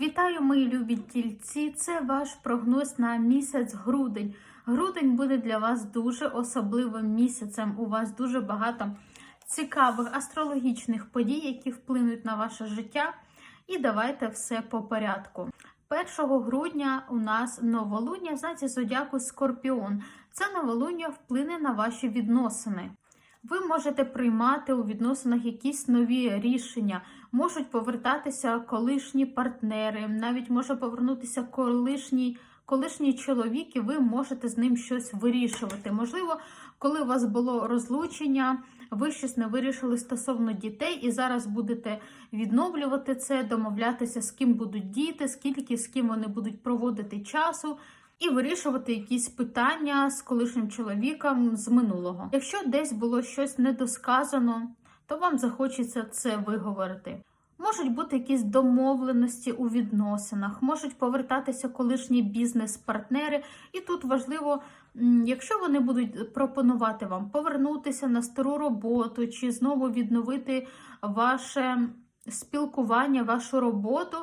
Вітаю, мої любі тільці! Це ваш прогноз на місяць грудень. Грудень буде для вас дуже особливим місяцем. У вас дуже багато цікавих астрологічних подій, які вплинуть на ваше життя. І давайте все по порядку. 1 грудня у нас новолуння знаці зодіаку Скорпіон. Це новолуння вплине на ваші відносини. Ви можете приймати у відносинах якісь нові рішення, можуть повертатися колишні партнери, навіть може повернутися колишній, колишній чоловік, і ви можете з ним щось вирішувати. Можливо, коли у вас було розлучення, ви щось не вирішили стосовно дітей, і зараз будете відновлювати це, домовлятися, з ким будуть діти, скільки з ким вони будуть проводити часу і вирішувати якісь питання з колишнім чоловіком з минулого. Якщо десь було щось недосказано, то вам захочеться це виговорити. Можуть бути якісь домовленості у відносинах, можуть повертатися колишні бізнес-партнери, і тут важливо, якщо вони будуть пропонувати вам повернутися на стару роботу чи знову відновити ваше спілкування, вашу роботу.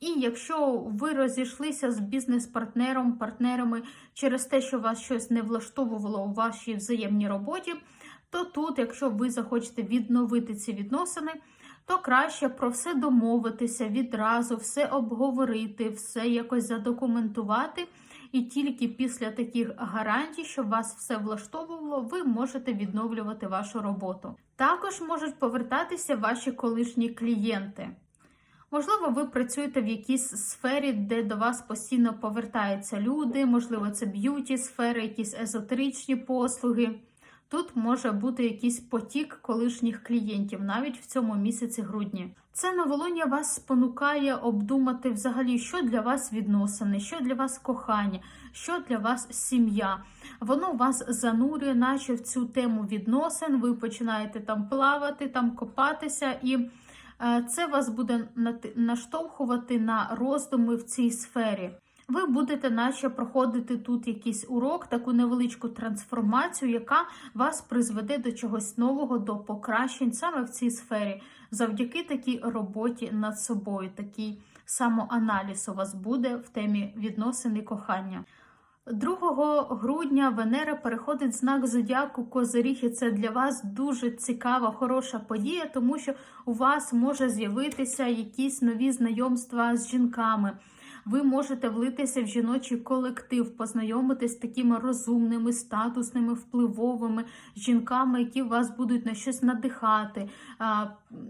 І якщо ви розійшлися з бізнес-партнером, партнерами через те, що вас щось не влаштовувало у вашій взаємній роботі, то тут, якщо ви захочете відновити ці відносини, то краще про все домовитися відразу, все обговорити, все якось задокументувати. І тільки після таких гарантій, що вас все влаштовувало, ви можете відновлювати вашу роботу. Також можуть повертатися ваші колишні клієнти. Можливо, ви працюєте в якійсь сфері, де до вас постійно повертаються люди, можливо, це б'юті сфери, якісь езотеричні послуги. Тут може бути якийсь потік колишніх клієнтів навіть в цьому місяці грудні. Це новолуння вас спонукає обдумати взагалі, що для вас відносини, що для вас кохання, що для вас сім'я. Воно вас занурює, наче в цю тему відносин. Ви починаєте там плавати, там копатися і. Е, Це вас буде наштовхувати на роздуми в цій сфері. Ви будете, наче, проходити тут якийсь урок, таку невеличку трансформацію, яка вас призведе до чогось нового, до покращень саме в цій сфері, завдяки такій роботі над собою, такий самоаналіз у вас буде в темі відносин і кохання. 2 грудня Венера переходить знак зодіаку Козиріг, і це для вас дуже цікава, хороша подія, тому що у вас може з'явитися якісь нові знайомства з жінками. Ви можете влитися в жіночий колектив, познайомитись з такими розумними, статусними, впливовими жінками, які вас будуть на щось надихати,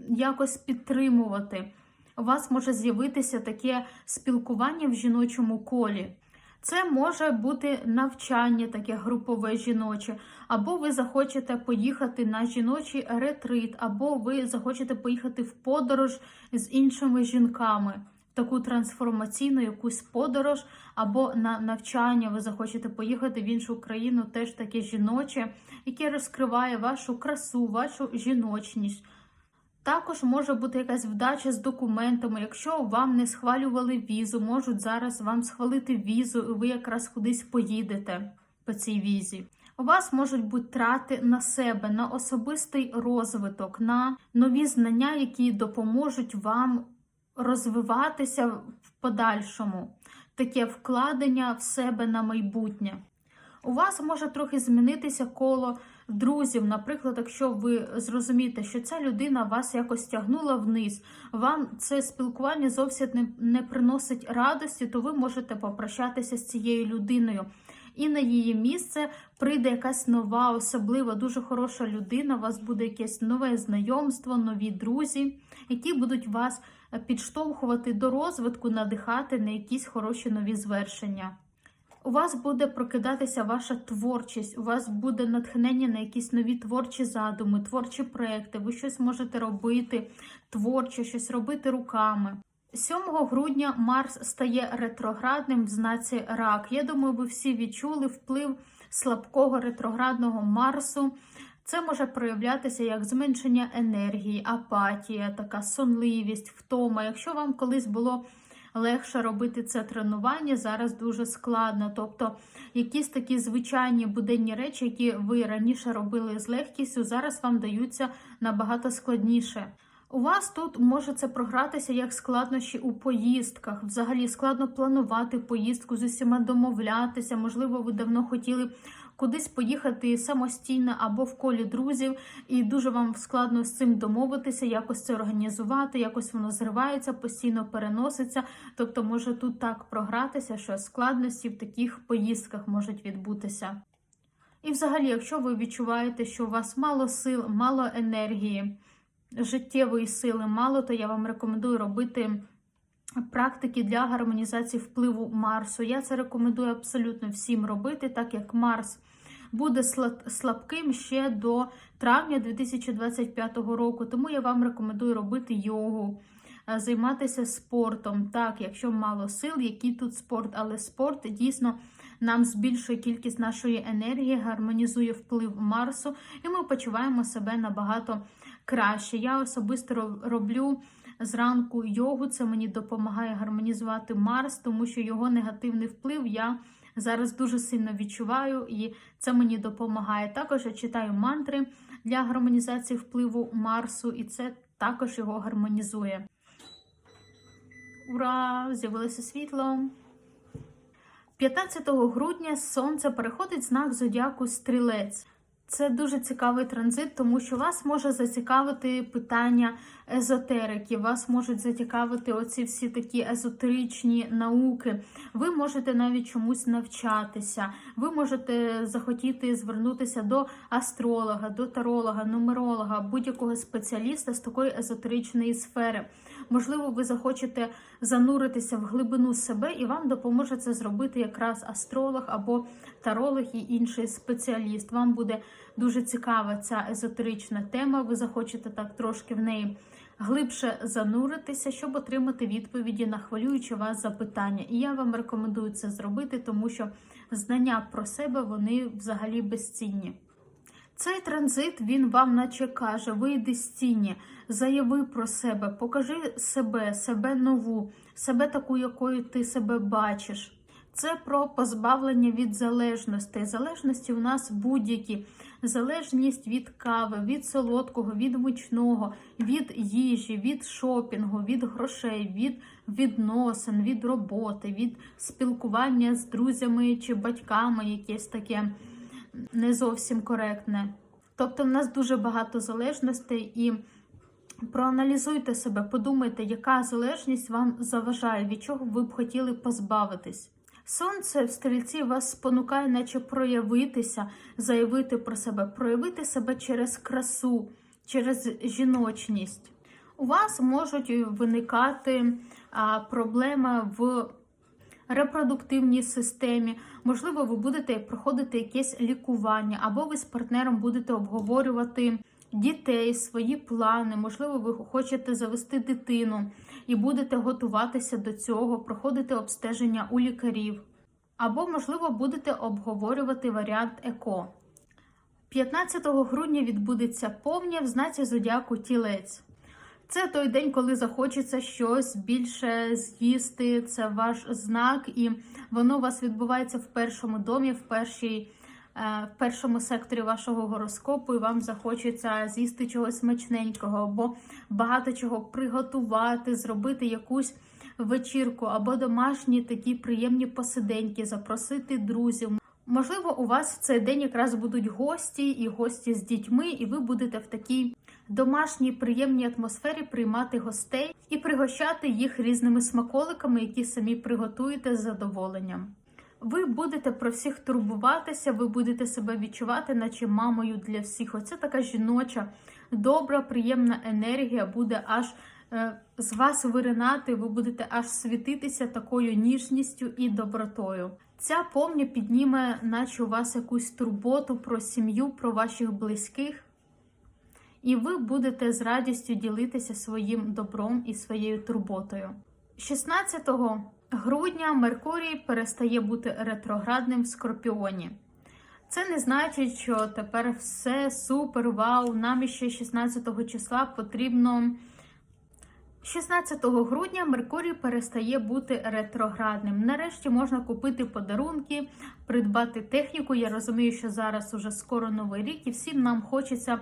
якось підтримувати. У вас може з'явитися таке спілкування в жіночому колі. Це може бути навчання, таке групове жіноче, або ви захочете поїхати на жіночий ретрит, або ви захочете поїхати в подорож з іншими жінками, таку трансформаційну якусь подорож, або на навчання ви захочете поїхати в іншу країну, теж таке жіноче, яке розкриває вашу красу, вашу жіночність. Також може бути якась вдача з документами. Якщо вам не схвалювали візу, можуть зараз вам схвалити візу, і ви якраз кудись поїдете по цій візі. У вас можуть бути трати на себе, на особистий розвиток, на нові знання, які допоможуть вам розвиватися в подальшому. Таке вкладення в себе на майбутнє. У вас може трохи змінитися коло друзів. Наприклад, якщо ви зрозумієте, що ця людина вас якось тягнула вниз, вам це спілкування зовсім не, приносить радості, то ви можете попрощатися з цією людиною. І на її місце прийде якась нова, особлива, дуже хороша людина. У вас буде якесь нове знайомство, нові друзі, які будуть вас підштовхувати до розвитку, надихати на якісь хороші нові звершення. У вас буде прокидатися ваша творчість, у вас буде натхнення на якісь нові творчі задуми, творчі проекти. Ви щось можете робити творче, щось робити руками. 7 грудня Марс стає ретроградним в знаці рак. Я думаю, ви всі відчули вплив слабкого ретроградного Марсу. Це може проявлятися як зменшення енергії, апатія, така сонливість, втома. Якщо вам колись було легше робити це тренування, зараз дуже складно. Тобто якісь такі звичайні буденні речі, які ви раніше робили з легкістю, зараз вам даються набагато складніше. У вас тут може це програтися як складнощі у поїздках. Взагалі складно планувати поїздку з усіма домовлятися. Можливо, ви давно хотіли кудись поїхати самостійно або в колі друзів, і дуже вам складно з цим домовитися, якось це організувати, якось воно зривається, постійно переноситься. Тобто, може тут так програтися, що складності в таких поїздках можуть відбутися. І, взагалі, якщо ви відчуваєте, що у вас мало сил, мало енергії, життєвої сили мало, то я вам рекомендую робити практики для гармонізації впливу Марсу. Я це рекомендую абсолютно всім робити, так як Марс буде слабким ще до травня 2025 року. Тому я вам рекомендую робити йогу. е, Займатися спортом, так, якщо мало сил, який тут спорт, але спорт дійсно нам збільшує кількість нашої енергії, гармонізує вплив Марсу, і ми почуваємо себе набагато краще. Я особисто роблю зранку йогу, це мені допомагає гармонізувати Марс, тому що його негативний вплив я зараз дуже сильно відчуваю, і це мені допомагає. Також я читаю мантри для гармонізації впливу Марсу, і це також його гармонізує. Ура! З'явилося світло. 15 грудня сонце переходить знак зодіаку Стрілець. Це дуже цікавий транзит, тому що вас може зацікавити питання езотерики, вас можуть зацікавити оці всі такі езотеричні науки. Ви можете навіть чомусь навчатися. Ви можете захотіти звернутися до астролога, до таролога, нумеролога, будь-якого спеціаліста з такої езотеричної сфери. Можливо, ви захочете зануритися в глибину себе, і вам допоможе це зробити якраз астролог або таролог і інший спеціаліст. Вам буде дуже цікава ця езотерична тема. Ви захочете так трошки в неї глибше зануритися, щоб отримати відповіді на хвилюючі вас запитання. І я вам рекомендую це зробити, тому що знання про себе вони взагалі безцінні. Цей транзит він вам наче каже: вийди з тіні, заяви про себе, покажи себе, себе нову, себе таку, якою ти себе бачиш. Це про позбавлення від залежностей. Залежності у нас будь-які. Залежність від кави, від солодкого, від мучного, від їжі, від шопінгу, від грошей, від відносин, від роботи, від спілкування з друзями чи батьками, якесь таке не зовсім коректне. Тобто, в нас дуже багато залежностей і. Проаналізуйте себе, подумайте, яка залежність вам заважає, від чого ви б хотіли позбавитись. Сонце в стрільці вас спонукає, наче проявитися, заявити про себе, проявити себе через красу, через жіночність. У вас можуть виникати а, проблеми в репродуктивній системі. Можливо, ви будете проходити якесь лікування, або ви з партнером будете обговорювати дітей, свої плани. Можливо, ви хочете завести дитину і будете готуватися до цього, проходити обстеження у лікарів. Або, можливо, будете обговорювати варіант ЕКО. 15 грудня відбудеться повня в знаці зодіаку тілець. Це той день, коли захочеться щось більше з'їсти. Це ваш знак, і воно у вас відбувається в першому домі, в першій. е, В першому секторі вашого гороскопу і вам захочеться з'їсти чогось смачненького, або багато чого приготувати, зробити якусь вечірку, або домашні такі приємні посиденьки, запросити друзів. Можливо, у вас в цей день якраз будуть гості і гості з дітьми, і ви будете в такій домашній приємній атмосфері приймати гостей і пригощати їх різними смаколиками, які самі приготуєте з задоволенням. Ви будете про всіх турбуватися, ви будете себе відчувати, наче мамою для всіх. Оце така жіноча, добра, приємна енергія буде аж е, з вас виринати, ви будете аж світитися такою ніжністю і добротою. Ця повня підніме, наче у вас якусь турботу про сім'ю, про ваших близьких. І ви будете з радістю ділитися своїм добром і своєю турботою. 16 грудня Меркурій перестає бути ретроградним в Скорпіоні. Це не значить, що тепер все супер, вау. Нам іще 16 числа потрібно. 16 грудня Меркурій перестає бути ретроградним. Нарешті можна купити подарунки, придбати техніку. Я розумію, що зараз уже скоро новий рік, і всім нам хочеться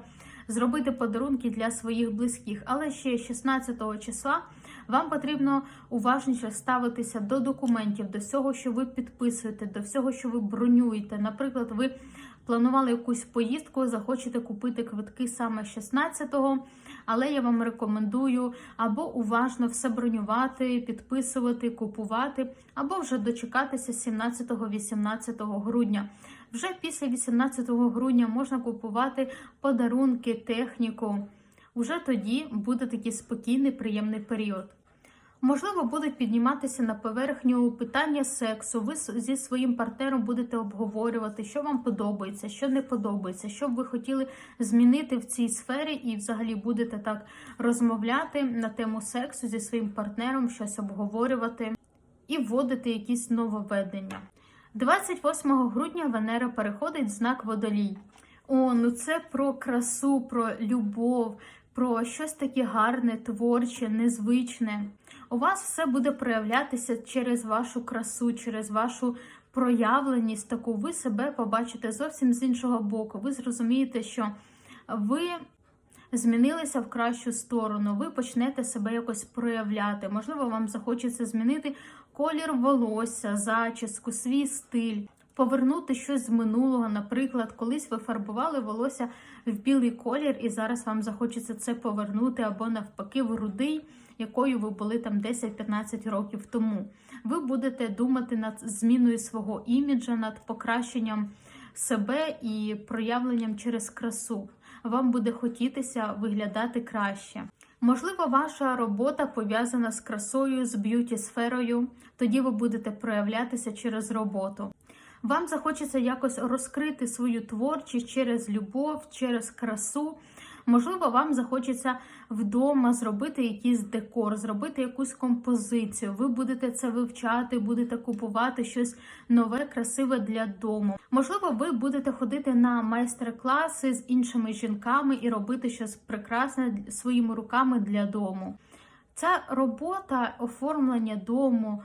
зробити подарунки для своїх близьких. Але ще 16 числа вам потрібно уважніше ставитися до документів, до всього, що ви підписуєте, до всього, що ви бронюєте. Наприклад, ви планували якусь поїздку, захочете купити квитки саме 16-го, але я вам рекомендую або уважно все бронювати, підписувати, купувати, або вже дочекатися 17-18 грудня. Вже після 18 грудня можна купувати подарунки, техніку. Уже тоді буде такий спокійний, приємний період. Можливо, будуть підніматися на поверхню питання сексу. Ви зі своїм партнером будете обговорювати, що вам подобається, що не подобається, що б ви хотіли змінити в цій сфері, і взагалі будете так розмовляти на тему сексу зі своїм партнером, щось обговорювати і вводити якісь нововведення. 28 грудня Венера переходить в знак водолій. О, ну це про красу, про любов, про щось таке гарне, творче, незвичне. У вас все буде проявлятися через вашу красу, через вашу проявленість. Таку ви себе побачите зовсім з іншого боку. Ви зрозумієте, що ви змінилися в кращу сторону. Ви почнете себе якось проявляти. Можливо, вам захочеться змінити колір волосся, зачіску, свій стиль. Повернути щось з минулого, наприклад, колись ви фарбували волосся в білий колір, і зараз вам захочеться це повернути, або навпаки, в рудий, якою ви були там 10-15 років тому. Ви будете думати над зміною свого іміджа, над покращенням себе і проявленням через красу. Вам буде хотітися виглядати краще. Можливо, ваша робота пов'язана з красою, з б'юті сферою. Тоді ви будете проявлятися через роботу. Вам захочеться якось розкрити свою творчість через любов, через красу. Можливо, вам захочеться вдома зробити якийсь декор, зробити якусь композицію. Ви будете це вивчати, будете купувати щось нове, красиве для дому. Можливо, ви будете ходити на майстер-класи з іншими жінками і робити щось прекрасне своїми руками для дому. Ця робота оформлення дому.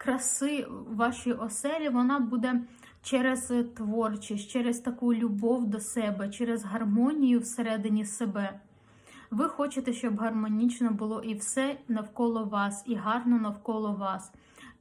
Краси в вашій оселі, вона буде через творчість, через таку любов до себе, через гармонію всередині себе. Ви хочете, щоб гармонічно було і все навколо вас, і гарно навколо вас.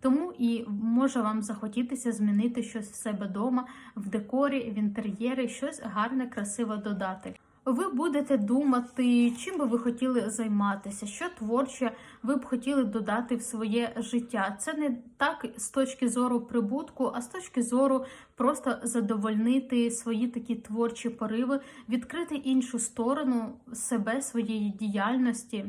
Тому і може вам захотітися змінити щось в себе вдома, в декорі, в інтер'єрі, щось гарне, красиве додати. Ви будете думати, чим би ви хотіли займатися, що творче ви б хотіли додати в своє життя. Це не так з точки зору прибутку, а з точки зору просто задовольнити свої такі творчі пориви, відкрити іншу сторону себе, своєї діяльності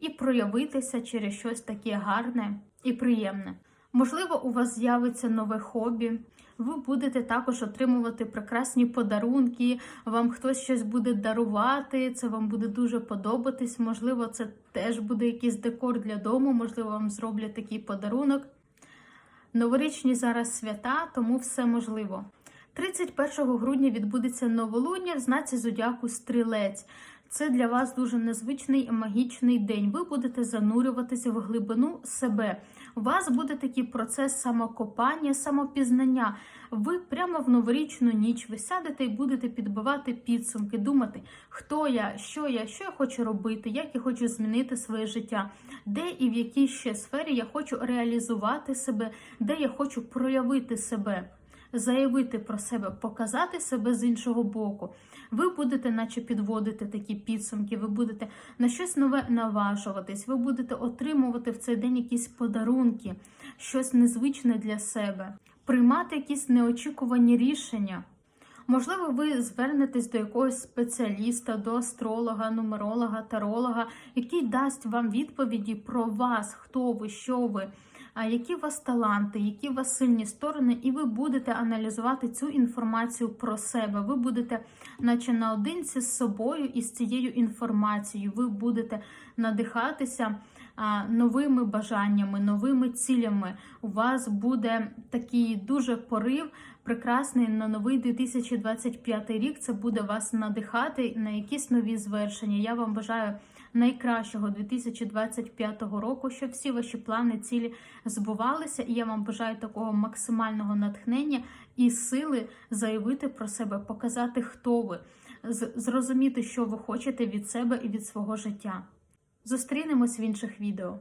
і проявитися через щось таке гарне і приємне. Можливо, у вас з'явиться нове хобі. Ви будете також отримувати прекрасні подарунки, вам хтось щось буде дарувати, це вам буде дуже подобатись. Можливо, це теж буде якийсь декор для дому, можливо, вам зроблять такий подарунок. Новорічні зараз свята, тому все можливо. 31 грудня відбудеться новолуння в знаці зодіаку Стрілець. Це для вас дуже незвичний і магічний день. Ви будете занурюватися в глибину себе. У вас буде такий процес самокопання, самопізнання. Ви прямо в новорічну ніч ви сядете і будете підбивати підсумки, думати, хто я, що я, що я хочу робити, як я хочу змінити своє життя, де і в якій ще сфері я хочу реалізувати себе, де я хочу проявити себе. Заявити про себе, показати себе з іншого боку. Ви будете, наче підводити такі підсумки, ви будете на щось нове наважуватись, ви будете отримувати в цей день якісь подарунки, щось незвичне для себе, приймати якісь неочікувані рішення. Можливо, ви звернетесь до якогось спеціаліста, до астролога, нумеролога, таролога, який дасть вам відповіді про вас, хто ви, що ви, які у вас таланти, які у вас сильні сторони, і ви будете аналізувати цю інформацію про себе. Ви будете, наче наодинці з собою і з цією інформацією. Ви будете надихатися новими бажаннями, новими цілями. У вас буде такий дуже порив. Прекрасний на новий 2025 рік це буде вас надихати на якісь нові звершення. Я вам бажаю найкращого 2025 року, щоб всі ваші плани, цілі збувалися. І я вам бажаю такого максимального натхнення і сили заявити про себе, показати, хто ви, зрозуміти, що ви хочете від себе і від свого життя. Зустрінемось в інших відео.